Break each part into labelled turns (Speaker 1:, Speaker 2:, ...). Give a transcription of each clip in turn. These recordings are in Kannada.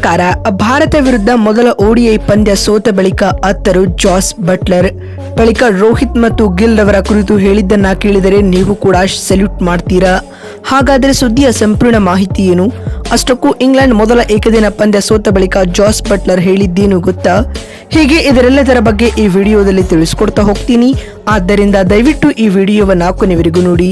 Speaker 1: ನಮಸ್ಕಾರ. ಭಾರತ ವಿರುದ್ಧ ಮೊದಲ ಓಡಿಐ ಪಂದ್ಯ ಸೋತ ಬಳಿಕ ಅತ್ತರು ಜಾಸ್ ಬಟ್ಲರ್. ಬಳಿಕ ರೋಹಿತ್ ಮತ್ತು ಗಿಲ್ ರವರ ಕುರಿತು ಹೇಳಿದ್ದನ್ನ ಕೇಳಿದರೆ ನೀವು ಕೂಡ ಸೆಲ್ಯೂಟ್ ಮಾಡ್ತೀರಾ? ಹಾಗಾದರೆ ಸುದ್ದಿಯ ಸಂಪೂರ್ಣ ಮಾಹಿತಿ ಏನು? ಅಷ್ಟಕ್ಕೂ ಇಂಗ್ಲೆಂಡ್ ಮೊದಲ ಏಕದಿನ ಪಂದ್ಯ ಸೋತ ಬಳಿಕ ಜಾಸ್ ಬಟ್ಲರ್ ಹೇಳಿದ್ದೇನು ಗೊತ್ತಾ? ಹೀಗೆ ಇದರೆಲ್ಲದರ ಬಗ್ಗೆ ಈ ವಿಡಿಯೋದಲ್ಲಿ ತಿಳಿಸ್ಕೊಡ್ತಾ ಹೋಗ್ತೀನಿ. ಆದ್ದರಿಂದ ದಯವಿಟ್ಟು ಈ ವಿಡಿಯೋವನ್ನು ಕೊನೆವರೆಗೂ ನೋಡಿ.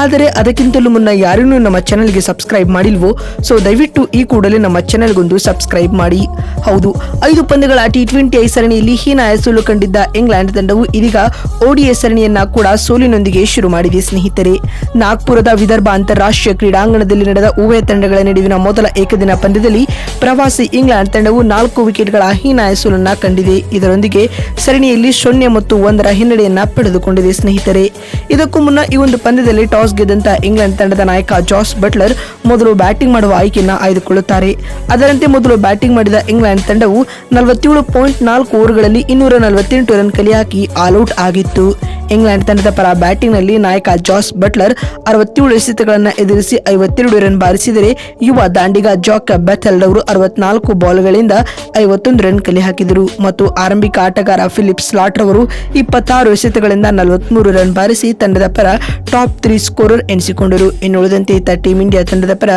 Speaker 1: ಆದರೆ ಅದಕ್ಕಿಂತಲೂ ಮುನ್ನ ಯಾರೂ ನಮ್ಮ ಚಾನಲ್ಗೆ ಸಬ್ಸ್ಕ್ರೈಬ್ ಮಾಡಿಲ್ವೋ ಸೊ ದಯವಿಟ್ಟು ಈ ಕೂಡಲೇ ನಮ್ಮ ಚಾನಲ್ಗೊಂದು ಸಬ್ಸ್ಕ್ರೈಬ್ ಮಾಡಿ. ಹೌದು, ಐದು ಪಂದ್ಯಗಳ ಟಿ ಟ್ವೆಂಟಿ ಐ ಸರಣಿಯಲ್ಲಿ ಹೀನಾಯ ಸೋಲು ಕಂಡಿದ್ದ ಇಂಗ್ಲೆಂಡ್ ತಂಡವು ಇದೀಗ ಓಡಿಎ ಸರಣಿಯನ್ನ ಕೂಡ ಸೋಲಿನೊಂದಿಗೆ ಶುರು ಮಾಡಿದೆ ಸ್ನೇಹಿತರೆ. ನಾಗ್ಪುರದ ವಿದರ್ಭ ಅಂತಾರಾಷ್ಟ್ರೀಯ ಕ್ರೀಡಾಂಗಣದಲ್ಲಿ ನಡೆದ ಉಭಯ ತಂಡಗಳ ನಡುವಿನ ಮೊದಲ ಏಕದಿನ ಪಂದ್ಯದಲ್ಲಿ ಪ್ರವಾಸಿ ಇಂಗ್ಲೆಂಡ್ ತಂಡವು ನಾಲ್ಕು ವಿಕೆಟ್ಗಳ ಹೀನಾಯ ಸೋಲನ್ನ ಕಂಡಿದೆ. ಇದರೊಂದಿಗೆ ಸರಣಿಯಲ್ಲಿ ಶೂನ್ಯ ಮತ್ತು ಒಂದರ ಹಿನ್ನಡೆಯನ್ನ ಪಡೆದುಕೊಂಡಿದೆ, ಸ್ನೇಹಿತರೆ. ಇದಕ್ಕೂ ಮುನ್ನ ಈ ಒಂದು ಪಂದ್ಯದಲ್ಲಿ ಟಾಸ್ ಗೆದ್ದಂತ ಇಂಗ್ಲೆಂಡ್ ತಂಡದ ನಾಯಕ ಜಾಸ್ ಬಟ್ಲರ್ ಮೊದಲು ಬ್ಯಾಟಿಂಗ್ ಮಾಡುವ ಆಯ್ಕೆಯನ್ನು ಆಯ್ದುಕೊಳ್ಳುತ್ತಾರೆ. ಅದರಂತೆ ಮೊದಲು ಬ್ಯಾಟಿಂಗ್ ಮಾಡಿದ ಇಂಗ್ಲೆಂಡ್ ತಂಡವು ನಲವತ್ತೇಳು ಪಾಯಿಂಟ್ ನಾಲ್ಕು ಓವರ್ಗಳಲ್ಲಿ ಇನ್ನೂರ ನಲವತ್ತೆಂಟು ರನ್ ಕಲಿಯಾಕಿ ಆಲ್ಔಟ್ ಆಗಿತ್ತು. ಇಂಗ್ಲೆಂಡ್ ತಂಡದ ಪರ ಬ್ಯಾಟಿಂಗ್ನಲ್ಲಿ ನಾಯಕ ಜಾಸ್ ಬಟ್ಲರ್ ಅರವತ್ತೇಳು ಎಸೆತಗಳನ್ನು ಎದುರಿಸಿ ಐವತ್ತೆರಡು ರನ್ ಬಾರಿಸಿದರೆ ಯುವ ದಾಂಡಿಗ ಜಾಕ್ ಬೆಥಲ್ ಅವರು ಅರವತ್ನಾಲ್ಕು ಬಾಲ್ಗಳಿಂದ ಐವತ್ತೊಂದು ರನ್ ಕಲೆ ಹಾಕಿದರು ಮತ್ತು ಆರಂಭಿಕ ಆಟಗಾರ ಫಿಲಿಪ್ ಸ್ಲಾಟ್ ಅವರು ಇಪ್ಪತ್ತಾರು ಎಸೆತಗಳಿಂದ ನಲವತ್ಮೂರು ರನ್ ಬಾರಿಸಿ ತಂಡದ ಪರ ಟಾಪ್ ತ್ರೀ ಸ್ಕೋರರ್ ಎನಿಸಿಕೊಂಡರು. ಇನ್ನುಳಿದಂತೆ ಇತ್ತ ಟೀಂ ಇಂಡಿಯಾ ತಂಡದ ಪರ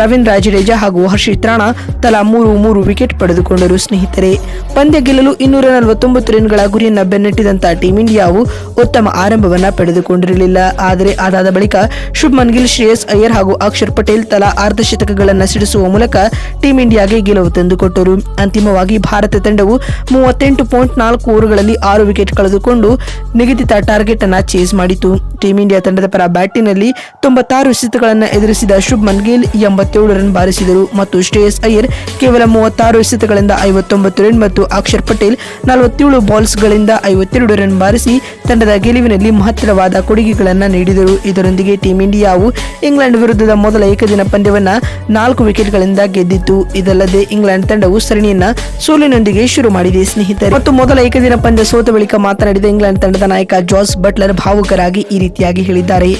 Speaker 1: ರವೀಂದ್ರ ರಾಜರೇಜಾ ಹಾಗೂ ಹರ್ಷಿತ್ ರಾಣಾ ತಲಾ ಮೂರು ಮೂರು ವಿಕೆಟ್ ಪಡೆದುಕೊಂಡರು. ಸ್ನೇಹಿತರೆ, ಪಂದ್ಯ ಗೆಲ್ಲಲು ಇನ್ನೂರ ನಲವತ್ತೊಂಬತ್ತು ರನ್ಗಳ ಗುರಿಯನ್ನು ಬೆನ್ನಟ್ಟಿದಂತಹ ಟೀಂ ಇಂಡಿಯಾವು ಉತ್ತಮ ಆರಂಭವನ್ನ ಪಡೆದುಕೊಂಡಿರಲಿಲ್ಲ. ಆದರೆ ಅದಾದ ಬಳಿಕ ಶುಭ್ಮನ್ ಗಿಲ್, ಶ್ರೇಯಸ್ ಅಯ್ಯರ್ ಹಾಗೂ ಅಕ್ಷರ್ ಪಟೇಲ್ ತಲಾ ಅರ್ಧ ಶತಕಗಳನ್ನು ಸಿಡಿಸುವ ಮೂಲಕ ಟೀಂ ಇಂಡಿಯಾಗೆ ಗೆಲುವು ತಂದುಕೊಟ್ಟರು. ಅಂತಿಮವಾಗಿ ಭಾರತ ತಂಡವು ಮೂವತ್ತೆಂಟು ಪಾಯಿಂಟ್ ನಾಲ್ಕು ಓವರ್ಗಳಲ್ಲಿ ಆರು ವಿಕೆಟ್ ಕಳೆದುಕೊಂಡು ನಿಗದಿತ ಟಾರ್ಗೆಟ್ ಅನ್ನ ಚೇಸ್ ಮಾಡಿತು. ಟೀಂ ಇಂಡಿಯಾ ತಂಡದ ಪರ ಬ್ಯಾಟಿಂಗ್ನಲ್ಲಿ ತೊಂಬತ್ತಾರು ಎಸೆತಗಳನ್ನು ಎದುರಿಸಿದ ಶುಭ್ಮನ್ ಗಿಲ್ ಎಂಬತ್ತೇಳು ರನ್ ಬಾರಿಸಿದರು. ಮತ್ತು ಶ್ರೇಯಸ್ ಅಯ್ಯರ್ ಕೇವಲ ಮೂವತ್ತಾರು ಎಸೆತಗಳಿಂದ ಐವತ್ತೊಂಬತ್ತು ರನ್ ಮತ್ತು ಅಕ್ಷರ್ ಪಟೇಲ್ ನಲವತ್ತೇಳು ಬಾಲ್ಸ್ಗಳಿಂದ ಐವತ್ತೆರಡು ರನ್ ಬಾರಿಸಿ ತಂಡದ ಗೆಲುವಿನಲ್ಲಿ ಮಹತ್ತರವಾದ ಕೊಡುಗೆಗಳನ್ನು ನೀಡಿದರು. ಇದರೊಂದಿಗೆ ಟೀಂ ಇಂಡಿಯಾವು ಇಂಗ್ಲೆಂಡ್ ವಿರುದ್ಧದ ಮೊದಲ ಏಕದಿನ ಪಂದ್ಯವನ್ನು ನಾಲ್ಕು ವಿಕೆಟ್ಗಳಿಂದ ಗೆದ್ದಿತ್ತು. ಇದಲ್ಲದೆ ಇಂಗ್ಲೆಂಡ್ ತಂಡವು ಸರಣಿಯನ್ನ ಸೋಲಿನೊಂದಿಗೆ ಶುರು ಮಾಡಿದೆ, ಸ್ನೇಹಿತರೆ. ಮತ್ತು ಮೊದಲ ಏಕದಿನ ಪಂದ್ಯ ಸೋತ ಬಳಿಕ ಮಾತನಾಡಿದ ಇಂಗ್ಲೆಂಡ್ ತಂಡದ ನಾಯಕ ಜಾಸ್ ಬಟ್ಲರ್ ಭಾವುಕರಾಗಿ ಈ ರೀತಿಯಾಗಿ ಹೇಳಿದ್ದಾರೆ.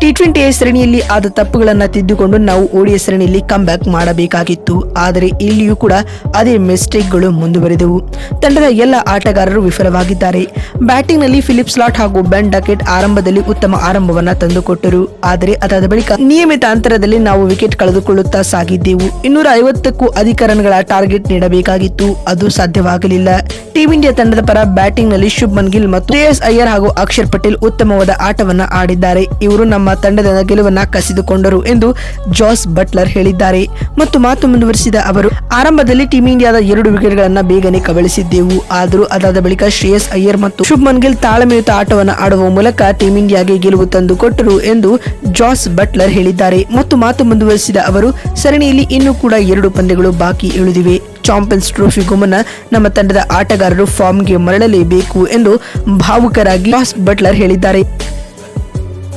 Speaker 1: ಟಿ ಟ್ವೆಂಟಿ ಸರಣಿಯಲ್ಲಿ ಆದ ತಪ್ಪುಗಳನ್ನು ತಿದ್ದುಕೊಂಡು ನಾವು ಓಡಿಯ ಸರಣಿಯಲ್ಲಿ ಕಮ್ ಬ್ಯಾಕ್ ಮಾಡಬೇಕಾಗಿತ್ತು. ಆದರೆ ಇಲ್ಲಿಯೂ ಕೂಡ ಅದೇ ಮಿಸ್ಟೇಕ್ಗಳು ಮುಂದುವರೆದವು. ತಂಡದ ಎಲ್ಲ ಆಟಗಾರರು ವಿಫಲವಾಗಿದ್ದಾರೆ. ಬ್ಯಾಟಿಂಗ್ನಲ್ಲಿ ಫಿಲಿಪ್ ಸ್ಲಾಟ್ ಹಾಗೂ ಬೆನ್ ಡಕೆಟ್ ಆರಂಭದಲ್ಲಿ ಉತ್ತಮ ಆರಂಭವನ್ನು ತಂದುಕೊಟ್ಟರು. ಆದರೆ ಅದಾದ ಬಳಿಕ ನಿಯಮಿತ ಅಂತರದಲ್ಲಿ ನಾವು ವಿಕೆಟ್ ಕಳೆದುಕೊಳ್ಳುತ್ತಾ ಸಾಗಿದ್ದೆವು. ಇನ್ನೂರ ಐವತ್ತಕ್ಕೂ ಅಧಿಕ ರನ್ಗಳ ಟಾರ್ಗೆಟ್ ನೀಡಬೇಕಾಗಿತ್ತು. ಅದು ಸಾಧ್ಯವಾಗಲಿಲ್ಲ. ಟೀಂ ಇಂಡಿಯಾ ತಂಡದ ಪರ ಬ್ಯಾಟಿಂಗ್ನಲ್ಲಿ ಶುಭ್ಮನ್ ಗಿಲ್ ಮತ್ತು ಎಸ್ ಅಯ್ಯರ್ ಹಾಗೂ ಅಕ್ಷರ್ ಪಟೇಲ್ ಉತ್ತಮವಾದ ಆಟವನ್ನು ಆಡಿದ್ದಾರೆ. ಇವರು ನಮ್ಮ ತಂಡದ ಗೆಲುವನ್ನ ಕಸಿದುಕೊಂಡರು ಎಂದು ಜಾಸ್ ಬಟ್ಲರ್ ಹೇಳಿದ್ದಾರೆ. ಮತ್ತು ಮಾತು ಮುಂದುವರಿಸಿದ ಅವರು, ಆರಂಭದಲ್ಲಿ ಟೀಂ ಇಂಡಿಯಾದ ಎರಡು ವಿಕೆಟ್ಗಳನ್ನು ಬೇಗನೆ ಕಬಳಿಸಿದ್ದೆವು. ಆದರೂ ಅದಾದ ಬಳಿಕ ಶ್ರೇಯಸ್ ಅಯ್ಯರ್ ಮತ್ತು ಶುಭ್ಮನ್ ಗಿಲ್ ತಾಳಮೆಯುತ ಆಟವನ್ನು ಆಡುವ ಮೂಲಕ ಟೀಂ ಇಂಡಿಯಾಗೆ ಗೆಲುವು ತಂದುಕೊಟ್ಟರು ಎಂದು ಜಾಸ್ ಬಟ್ಲರ್ ಹೇಳಿದ್ದಾರೆ. ಮತ್ತು ಮಾತು ಮುಂದುವರಿಸಿದ ಅವರು, ಸರಣಿಯಲ್ಲಿ ಇನ್ನೂ ಕೂಡ ಎರಡು ಪಂದ್ಯಗಳು ಬಾಕಿ ಇಳಿದಿವೆ ಚಾಂಪಿಯನ್ಸ್ ಟ್ರೋಫಿಗೂ ಮುನ್ನ ನಮ್ಮ ತಂಡದ ಆಟಗಾರರು ಫಾರ್ಮ್ಗೆ ಮರಳಲೇಬೇಕು ಎಂದು ಭಾವುಕರಾಗಿ ಜಾಸ್ ಬಟ್ಲರ್ ಹೇಳಿದ್ದಾರೆ.